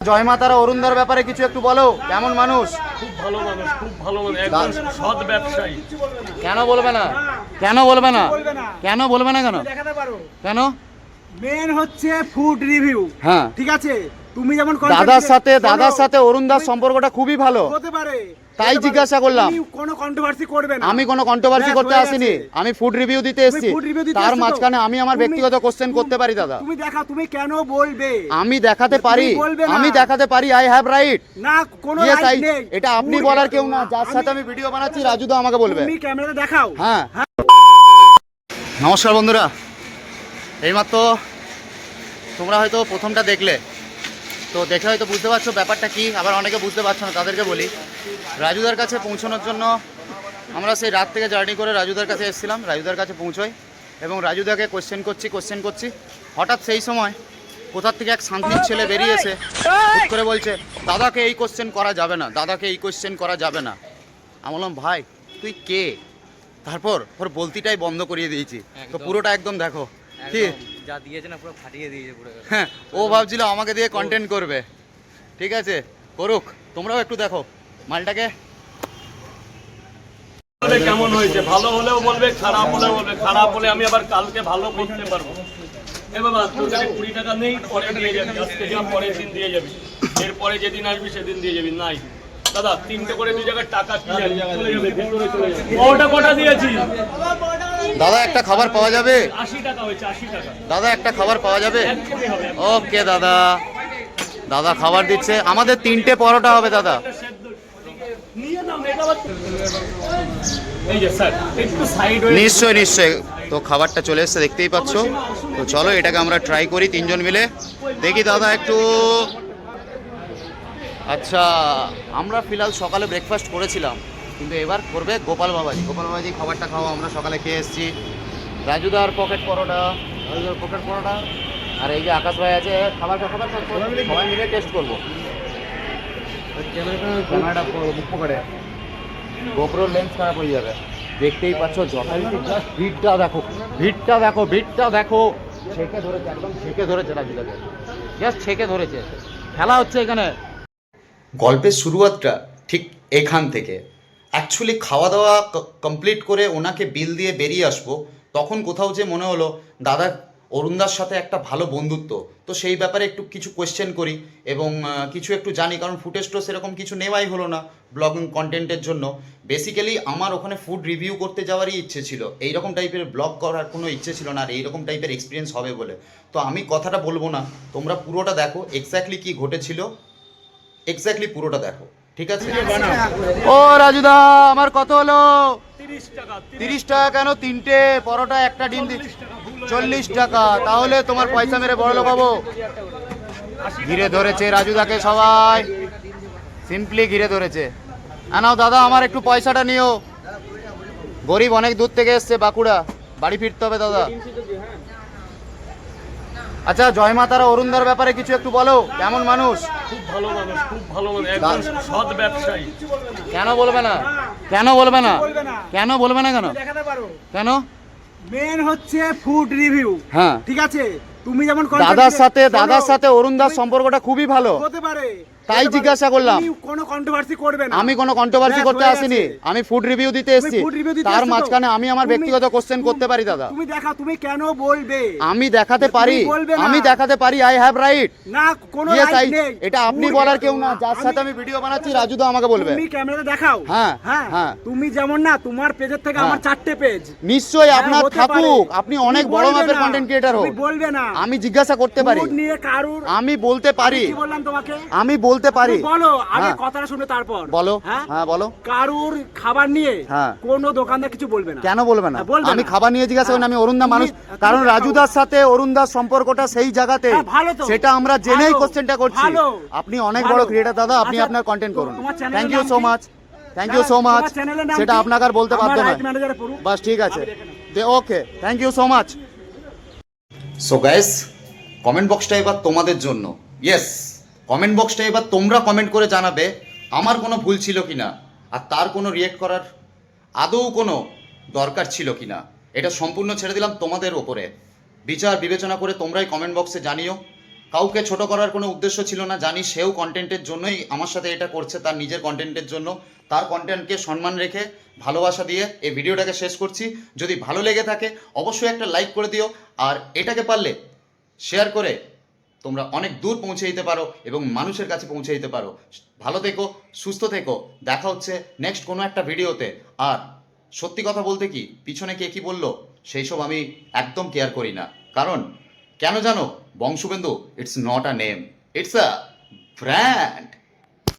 জয় মাতারা অরুণদার ব্যাপারে কিছু একটু বলো। কেমন মানুষ? খুব ভালো মানুষ খুব ভালো মানুষ একদম সৎ ব্যবসায়ী। কেন বলবে না? কেন বলবে না? কেন বলবে না কেন? দেখাতে পারো। কেন? মেন হচ্ছে ফুড রিভিউ হ্যাঁ। ঠিক আছে? তুমি যেমন দাদার সাথে দাদার সাথে অরুণদার সম্পর্কটা খুবই ভালো। হতে পারে। তাই জিজ্ঞাসা করলাম। কোনো কন্ট্রোভার্সি করবে না। আমি কোনো কন্ট্রোভার্সি করতে আসিনি। আমি ফুড রিভিউ দিতে এসেছি। তার মাঝখানে আমি আমার ব্যক্তিগত কোশ্চেন করতে পারি দাদা। তুমি দেখা তুমি কেন বলবে? আমি দেখাতে পারি। আমি দেখাতে পারি আই হ্যাভ রাইট না কোনো রাইট নেই। এটা আপনি বলার কেউ না। যার সাথে আমি ভিডিও বানাচ্ছি রাজুদা আমাকে বলবে। তুমি ক্যামেরাতে দেখাও। হ্যাঁ। নমস্কার বন্ধুরা। এইমাত্র তোমরা হয়তো প্রথমটা দেখলে। তো দেখে হয়তো বুঝতে পারছ ব্যাপারটা কি আবার অনেকে বুঝতে পারছ না তাদেরকে বলি। রাজুদার কাছে পৌঁছানোর জন্য আমরা সেই রাত থেকে জার্নি করে রাজুদার কাছে এসেছিলাম রাজুদার কাছে পৌঁছোই এবং রাজুদাকে কোশ্চেন করছি কোশ্চেন করছি। হঠাৎ সেই সময় কোথার থেকে এক শান্তির ছেলে বেরিয়েছে হুট করে বলছে দাদাকে এই কোশ্চেন করা যাবে না দাদাকে এই কোশ্চেন করা যাবে না। আমি বললাম ভাই তুই কে? তারপর ওর বলতিটাই বন্ধ করিয়ে দিয়েছি। তো পুরোটা একদম দেখো। কি একদম। যা দিয়েছে না পুরো ফাটিয়ে দিয়েছে পুরো। হ্যাঁ ও ভাবছিল আমাকে দিয়ে কন্টেন্ট করবে। ঠিক আছে করুক তোমরাও একটু দেখো মালটাকে। কেমন হয়েছে? ভালো হলেও বলবে খারাপ হলেও বলবে। খারাপ হলে আমি আবার কালকে ভালো করতে পারব। এ বাবা তোর কাছে কুড়ি টাকা নেই পরে দিয়ে যাবি। আজকে যা পরের দিন দিয়ে যাবি। এরপরে যেদিন আসবি সেদিন দিয়ে যাবি। নাই। দাদা তিনটে করে দুই জায়গায় টাকা কি জানি চলে যাবে ভেতরে চলে যাবে। ওটা কটা দিয়েছি দাদা একটা খাবার পাওয়া যাবে? দাদা একটা খাবার পাওয়া যাবে? ওকে দাদা। দাদা খাবার দিচ্ছে। আমাদের তিনটে পরোটা হবে দাদা। নিশ্চয় নিশ্চয় তো খাবারটা চলে এসছে দেখতেই পাচ্ছ। তো চলো এটাকে আমরা ট্রাই করি তিনজন মিলে। দেখি দাদা একটু। আচ্ছা আমরা ফিলহাল সকালে ব্রেকফাস্ট করেছিলাম। কিন্তু এবার করবে গোপাল বাবাজি গোপাল বাবাজি খাবারটা খাওয়া আমরা সকালে খেয়ে এসেছি। রাজুদার পকেট পরোটা রাজুদার পকেট পরোটা আর এই যে আকাশ ভাই আছে খাবার খাবার সবাই মিলে টেস্ট করব। ক্যামেরাটা করে গোপ্রো লেন্স খারাপ হয়ে যাবে। দেখতেই পাচ্ছ যথারীতি জাস্ট ভিড়টা দেখো ভিড়টা দেখো ভিড়টা দেখো। ছেকে ধরেছে একদম ছেকে ধরেছে রাজুদাকে। জাস্ট ছেকে ধরেছে। খেলা হচ্ছে এখানে। গল্পের শুরুয়াতটা ঠিক এখান থেকে। অ্যাকচুয়ালি খাওয়া দাওয়া কমপ্লিট করে ওনাকে বিল দিয়ে বেরিয়ে আসব, তখন কোথাও যে মনে হলো, দাদা, অরুণদার সাথে একটা ভালো বন্ধুত্ব। তো সেই ব্যাপারে একটু কিছু কোয়েশ্চেন করি এবং কিছু একটু জানি, কারণ ফুটেজ তো সেরকম কিছু নেওয়াই হলো না ব্লগিং কন্টেন্টের জন্য। বেসিক্যালি আমার ওখানে ফুড রিভিউ করতে যাওয়ারই ইচ্ছে ছিল। এইরকম টাইপের ব্লগ করার কোনো ইচ্ছে ছিল না, আর এইরকম টাইপের এক্সপিরিয়েন্স হবে বলে। তো আমি কথাটা বলব না, তোমরা পুরোটা দেখো এক্স্যাক্টলি কি ঘটেছিল এক্স্যাক্টলি পুরোটা দেখো। ঠিক আছে? ও রাজুদা আমার কত হলো? তিরিশ টাকা কেন? তিনটে পরোটা একটা ডিম দি চল্লিশ টাকা তাহলে তোমার পয়সা মেরে বড় লোক হব। ঘিরে ধরেছে রাজুদাকে সবাই। সিম্পলি ঘিরে ধরেছে। আনাও দাদা আমার একটু পয়সাটা নিও। গরিব অনেক দূর থেকে এসছে বাঁকুড়া। বাড়ি ফিরতে হবে দাদা। আচ্ছা জয় মাতারা অরুণদার ব্যাপারে কিছু একটু বলো। কেমন মানুষ? খুব ভালো মানুষ খুব ভালো মানুষ একদম সৎ ব্যবসায়ী। কেন বলবে না? কেন বলবে না? কেন বলবে না কেন? দেখাতে পারো। কেন? মেন হচ্ছে ফুড রিভিউ হ্যাঁ। ঠিক আছে? তুমি যেমন দাদার সাথে দাদার সাথে অরুণদার দার সম্পর্কটা খুবই ভালো। হতে পারে। তাই জিজ্ঞাসা করলাম। কোনো কন্ট্রোভার্সি করবে না। আমি কোনো কন্ট্রোভার্সি করতে আসিনি। আমি ফুড রিভিউ দিতে এসেছি। তার মাঝখানে আমি আমার ব্যক্তিগত কোশ্চেন করতে পারি দাদা। তুমি দেখা তুমি কেন বলবে? আমি দেখাতে পারি। আমি দেখাতে পারি আই হ্যাভ রাইট না কোনো রাইট নেই। এটা আপনি বলার কেউ না। যার সাথে আমি ভিডিও বানাচ্ছি রাজুদা আমাকে বলবে। তুমি ক্যামেরাতে দেখাও। হ্যাঁ, হ্যাঁ হ্যাঁ। তুমি যেমন না তোমার পেজের থেকে হ্যাঁ। আমার চারটে পেজ নিশ্চয়ই হ্যাঁ, আপনার থাকুক। আপনি অনেক বড় মাপের কন্টেন্ট ক্রিয়েটার হোক। বলবে না। আমি জিজ্ঞাসা করতে পারি। আমি বলতে পারি। বললাম তোমাকে? আমি বলতে পারি? বলো আগে হ্যাঁ। কথাটা শুনে তারপর। বলো। হ্যাঁ? হ্যাঁ বলো। কারুর খাবার নিয়ে হ্যাঁ। কোনো দোকানদার কিছু বলবে না। কেন বলবে না? আমি খাবার নিয়ে জিজ্ঞাসা করি আমি। অরুণদা তুমি- মানুষ কারণ দেখাও। রাজুদার সাথে অরুণদার সম্পর্কটা সেই জায়গাতে। সেটা আমরা জেনেই কোশ্চেনটা করছি। আপনি অনেক বড় ক্রিয়েটার দাদা আপনি আচ্ছা, আপনার কন্টেন্ট করুন। Thank you so much thank you so much সেটা আপনাকে আর বলতে এ পড়ুক। বাস ঠিক আছে। দে okay thank you so much so guys comment বক্সটা এবার তোমাদের জন্য। ইয়েস কমেন্ট বক্সটা এবার তোমরা কমেন্ট করে জানাবে, আমার কোনো ভুল ছিল কিনা আর তার কোনো রিয়েক্ট করার আদৌ কোনো দরকার ছিল কি না এটা সম্পূর্ণ ছেড়ে দিলাম তোমাদের ওপরে। বিচার বিবেচনা করে তোমরাই কমেন্ট বক্সে জানিও। কাউকে ছোট করার কোনো উদ্দেশ্য ছিল না, জানি সেও কন্টেন্টের জন্যই আমার সাথে এটা করছে, তার নিজের কন্টেন্টের জন্য। তার কন্টেন্টকে সম্মান রেখে, ভালোবাসা দিয়ে এই ভিডিওটাকে শেষ করছি। যদি ভালো লেগে থাকে, অবশ্যই একটা লাইক করে দিও। আর এটাকে পারলে শেয়ার করে তোমরা অনেক দূর পৌঁছে দিতে পারো এবং মানুষের কাছে পৌঁছে দিতে পারো। ভালো থেকো, সুস্থ থেকো। দেখা হচ্ছে নেক্সট কোনো একটা ভিডিওতে। আর সত্যি কথা বলতে কি, পিছনে কে কী বলল, সেই সব আমি একদম কেয়ার করি না। কারণ, কেন জানো, Bongshobendu it's not a name it's a brand